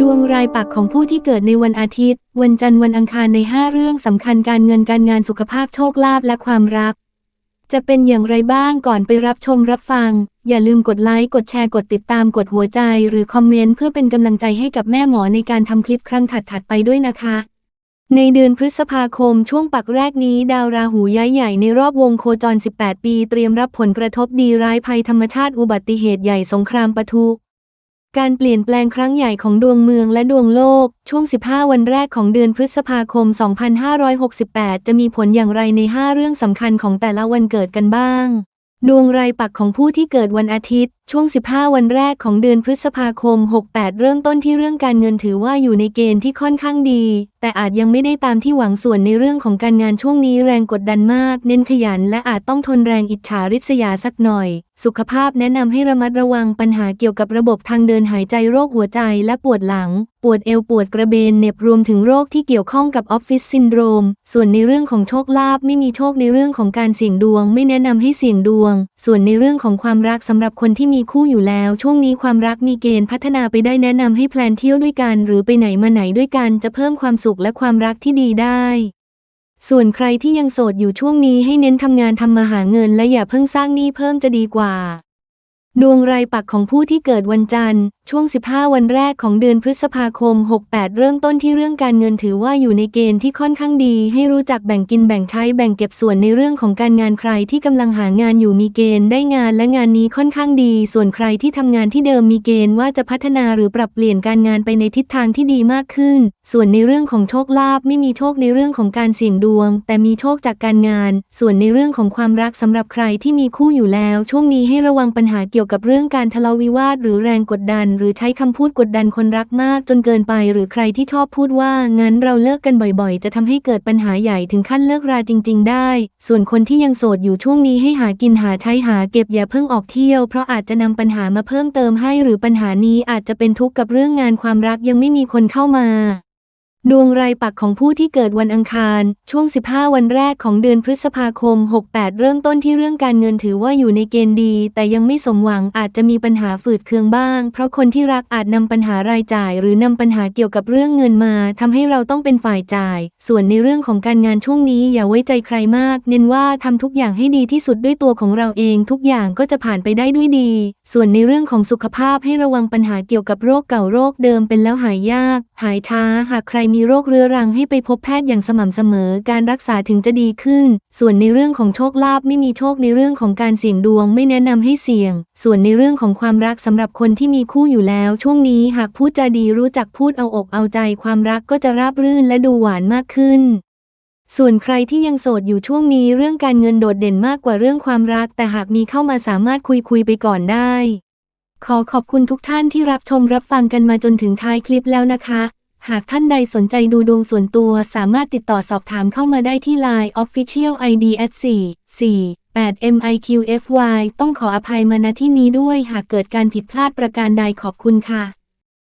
ดวงรายปักของผู้ที่เกิดในวันอาทิตย์ วันจันทร์วันอังคารใน 5 เรื่องสำคัญการเงินการงานสุขภาพโชคลาภและความรัก จะเป็นอย่างไรบ้างก่อนไปรับชมรับฟัง อย่าลืมกดไลค์กดแชร์กดติดตามกดหัวใจ หรือคอมเมนต์เพื่อเป็นกำลังใจให้กับแม่หมอในการทำคลิปครั้งถัดๆไปด้วยนะคะ ในเดือนพฤษภาคมช่วงปักแรกนี้ ดาวราหูย้ายใหญ่ในรอบวงโคจร 18 ปี เตรียมรับผลกระทบดีร้ายภัยธรรมชาติอุบัติเหตุใหญ่สงครามปะทุ การเปลี่ยนแปลงครั้งใหญ่ของดวงเมืองและดวงโลก ช่วง 15 วันแรกของเดือนพฤษภาคม 2568 จะมีผลอย่างไรใน 5 เรื่องสำคัญของแต่ละวันเกิดกันบ้าง ดวงรายปักของผู้ที่เกิดวันอาทิตย์ ช่วง 15 วันแรกของเดือนพฤษภาคม 68 เริ่มต้นที่เรื่องการเงินถือว่าอยู่ในเกณฑ์ที่ค่อนข้างดี แต่อาจยังไม่ได้ตามที่หวังส่วนในเรื่องของการงานช่วงนี้แรงกดดันมาก เน้นขยันและอาจต้องทนแรงอิจฉาริษยาสักหน่อย สุขภาพแนะนำให้ระมัดระวังปัญหาเกี่ยวกับระบบทางเดินหายใจโรคหัวใจและปวดหลัง ปวดเอวปวดกระเบนเน็บรวมถึงโรคที่เกี่ยวข้องกับออฟฟิศซินโดรม ส่วนในเรื่องของโชคลาภไม่มีโชคในเรื่องของการเสี่ยงดวง ไม่แนะนำให้เสี่ยงดวง ส่วนในเรื่องของความรักสำหรับคนที่มีคู่อยู่แล้ว ช่วงนี้ความรักมีเกณฑ์พัฒนาไปได้แนะนำให้แพลนเที่ยวด้วยกัน หรือไปไหนมาไหนด้วยกันจะเพิ่มความสุขและความรักที่ดีได้ ส่วนใครที่ยังโสดอยู่ช่วงนี้ให้เน้นทำงานทำมาหาเงิน และอย่าเพิ่งสร้างหนี้เพิ่มจะดีกว่า ดวงรายปักของผู้ที่เกิดวันจันทร์ ช่วง 15 วันแรกของเดือนพฤษภาคม 68 เริ่มต้นที่เรื่องการเงินถือว่าอยู่ในเกณฑ์ที่ค่อนข้างดี ให้รู้จักแบ่งกินแบ่งใช้แบ่งเก็บส่วนในเรื่องของการงานใครที่กำลังหางานอยู่มีเกณฑ์ได้งานและงานนี้ค่อนข้างดี ส่วนใครที่ทำงานที่เดิมมีเกณฑ์ว่าจะพัฒนาหรือปรับเปลี่ยนการงานไปในทิศทางที่ดีมากขึ้น ส่วนในเรื่องของโชคลาภไม่มีโชคในเรื่องของการเสี่ยงดวง แต่มีโชคจากการงาน ส่วนในเรื่องของความรักสำหรับใครที่มีคู่อยู่แล้ว ช่วงนี้ให้ระวังปัญหาเกี่ยกี่ยวกับเรื่องการทะเลาะวิวาทหรือแรงกดดัน หรือใช้คำพูดกดดันคนรักมากจนเกินไป หรือใครที่ชอบพูดว่างั้นเราเลิกกันบ่อยๆ จะทำให้เกิดปัญหาใหญ่ถึงขั้นเลิกราจริง ๆ ได้ ส่วนคนที่ยังโสดอยู่ช่วงนี้ให้หากินหาใช้หาเก็บอย่าเพิ่งออกเที่ยว เพราะอาจจะนำปัญหามาเพิ่มเติมให้ หรือปัญหานี้อาจจะเป็นทุกข์กับเรื่องงานความรักยังไม่มีคนเข้ามา ดวงรายปักของผู้ที่เกิดวันอังคาร ช่วง 15 วันแรกของเดือนพฤษภาคม 68 เริ่มต้นที่เรื่องการเงินถือว่าอยู่ในเกณฑ์ดี แต่ยังไม่สมหวังอาจจะมีปัญหาฝืดเคืองบ้าง เพราะคนที่รักอาจนำปัญหารายจ่าย หรือนำปัญหาเกี่ยวกับเรื่องเงินมาทำให้เราต้องเป็นฝ่ายจ่าย ส่วนในเรื่องของการงานช่วงนี้อย่าไว้ใจใครมาก เน้นว่าทำทุกอย่างให้ดีที่สุดด้วยตัวของเราเอง ทุกอย่างก็จะผ่านไปได้ด้วยดี ส่วนในเรื่องของสุขภาพให้ระวังปัญหาเกี่ยวกับโรคเก่าโรคเดิมเป็นแล้วหายยาก หายช้าหากใครมีโรคเรื้อรังให้ไปพบแพทย์อย่างสม่ำเสมอ การรักษาถึงจะดีขึ้น ส่วนในเรื่องของโชคลาภไม่มีโชคในเรื่องของการเสี่ยงดวงไม่แนะนำให้เสี่ยง ส่วนในเรื่องของความรักสำหรับคนที่มีคู่อยู่แล้ว ช่วงนี้หากพูดจาดีรู้จักพูดเอาอกเอาใจ ความรักก็จะราบรื่นและดูหวานมากขึ้นส่วนใครที่ยังโสดอยู่ช่วงนี้เรื่องการเงินโดดเด่นมากกว่าเรื่องความรัก แต่หากมีเข้ามาสามารถคุยคุยไปก่อนได้ ขอขอบคุณทุกท่านที่รับชมรับฟังกันมาจนถึงท้ายคลิปแล้วนะคะ หากท่านใดสนใจดูดวงส่วนตัวสามารถติดต่อสอบถามเข้ามาได้ที่ Line Official ID at 4 4 8 MIQFY ต้องขออภัยมาณที่นี้ด้วยหากเกิดการผิดพลาดประการใดขอบคุณค่ะ